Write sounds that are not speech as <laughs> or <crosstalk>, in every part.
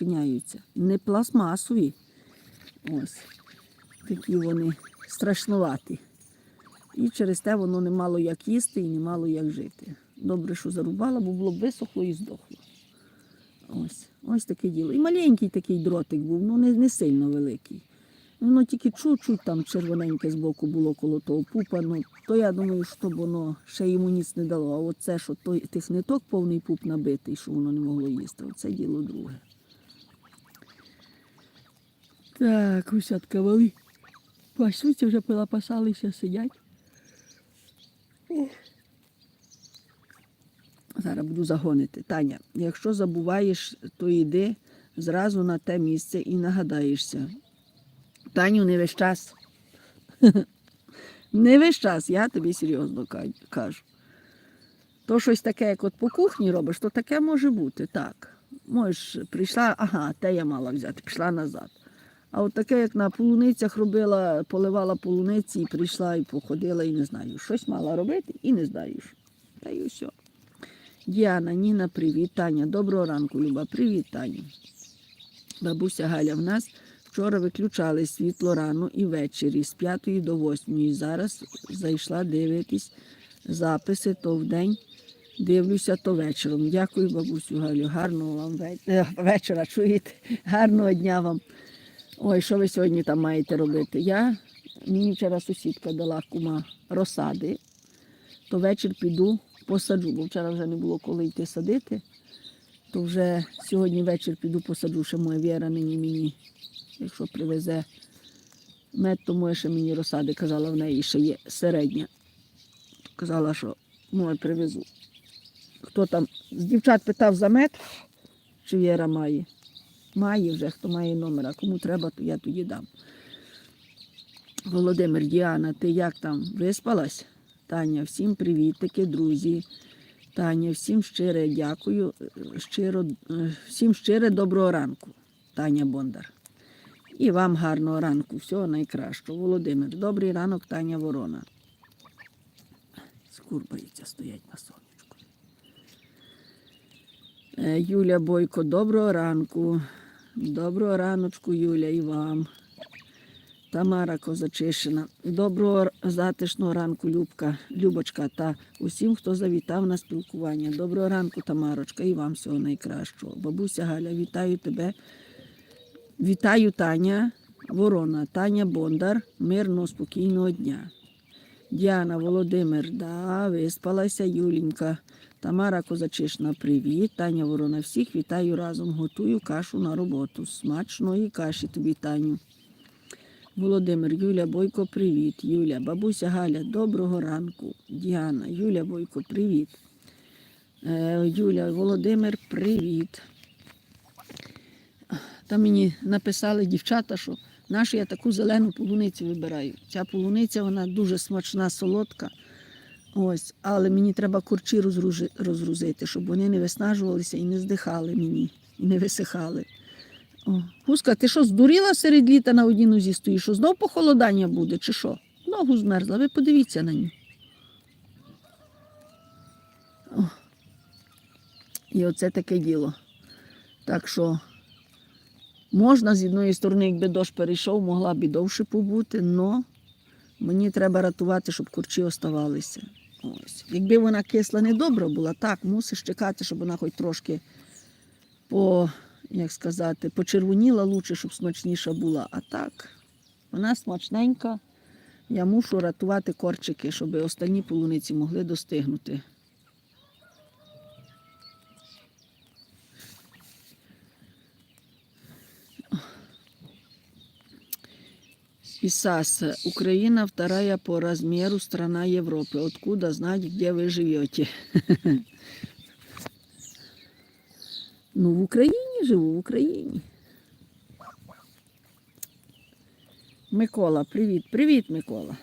Міняються. Не пластмасові. Ось. Такі вони страшнуваті. І через те воно не мало як їсти і не мало як жити. Добре, що зарубала, бо було б висохло і здохло. Ось, ось таке діло. І маленький такий дротик був, ну не, не сильно великий. Воно тільки чуть-чуть там червоненьке збоку було коло того пупа. Ну, то я думаю, що воно ще йому ніц не дало. А оце, що той, тих ниток повний пуп набитий, що воно не могло їсти. Оце діло друге. Так, усятка вали. Пасуться вже полапасалися, сидять. Зараз буду загонити. Таня, якщо забуваєш, то йди зразу на те місце і нагадаєшся. Таню, не весь час. <laughs> Не весь час, я тобі серйозно кажу. То щось таке, як от по кухні робиш, то таке може бути, так. Можеш, прийшла, ага, те я мала взяти, пішла назад. А от таке, як на полуницях робила, поливала полуниці і прийшла і походила, і не знаю, щось мала робити і не знаю. Та й все. Діана, Ніна, привіт. Таня, доброго ранку, Люба. Привіт. Бабуся Галя, в нас вчора виключали світло рано і ввечері з 5 до 8. Зараз зайшла дивитись записи то вдень. Дивлюся, то вечором. Дякую, бабусю Галю. Гарного вам е, вечора, чуєте? Гарного дня вам. Ой, що ви сьогодні там маєте робити? Я, мені вчора сусідка дала кума розсади, то вечір піду посаджу, бо вчора вже не було коли йти садити. То вже сьогодні вечір піду посаджу, ще моя Віра нині мені, якщо привезе мед, то моє ще мені розсади, казала, в неї ще є середня. Казала, що моє привезу. Хто там з дівчат питав за мед, чи Віра має? Має вже, хто має номер, а кому треба, то я тоді дам. Володимир, Діана, ти як там? Виспалась? Таня, всім привітики, друзі. Таня, всім щире дякую. Щиро, всім щире доброго ранку, Таня Бондар. І вам гарного ранку, всього найкращого. Володимир, добрий ранок, Таня Ворона. Скурбаються, стоять на сонечку. Е, Юля Бойко, доброго ранку. Доброго раночку, Юля, і вам. Тамара Козачишина. Доброго затишного ранку, Любка, Любочка та усім, хто завітав на спілкування. Доброго ранку, Тамарочка, і вам всього найкращого. Бабуся Галя, вітаю тебе. Вітаю Таня Ворона, Таня Бондар. Мирного, спокійного дня. Діана Володимир, да, виспалася, Юлінька. Тамара Козачишна, привіт. Таня Ворона, всіх вітаю разом. Готую кашу на роботу. Смачної каші тобі, Таню. Володимир, Юля Бойко, привіт. Юля, бабуся Галя, доброго ранку. Діана, Юля Бойко, привіт. Е, Юля, Володимир, привіт. Там мені написали дівчата, що нашу я таку зелену полуницю вибираю. Ця полуниця вона дуже смачна, солодка. Ось, але мені треба розгружи- розгрузити, щоб вони не виснажувалися і не здихали мені, і не висихали. О, Гуска, ти що, здуріла серед літа на одній нозі стоїш? Що знов похолодання буде, чи що? Ногу змерзла, ви подивіться на нього. І оце таке діло. Так що можна з одної сторони, якби дощ перейшов, могла б і довше побути, але мені треба рятувати, щоб курчі оставалися. Ось. Якби вона кисла недобра була, так, мусиш чекати, щоб вона хоч трошки по, як сказати, почервоніла лучше, щоб смачніша була. А так, вона смачненька. Я мушу рятувати корчики, щоб останні полуниці могли достигнути. ИСАС. Украина вторая по размеру страна Европы. Откуда знать, где вы живете? <laughs> Ну, в Україні живу, в Україні. Микола, привіт. Привіт, Микола.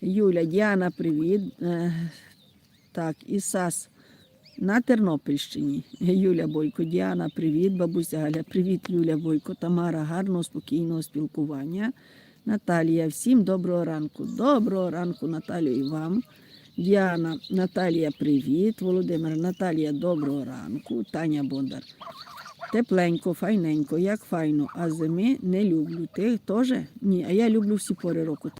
Юля, Діана, привіт. Е, Так, Ісас на Тернопільщині. Юля Бойко, Діана, привіт. Бабуся Галя, привіт, Юля Бойко, Тамара, гарного, спокійного спілкування. Наталія, всім доброго ранку. Доброго ранку, Наталію, і вам. Діана, Наталія, привіт. Володимир, Наталія, доброго ранку. Таня Бондар. Тепленько, файненько, як файно, а зими не люблю. Ти теж? Ні, а я люблю всі пори року.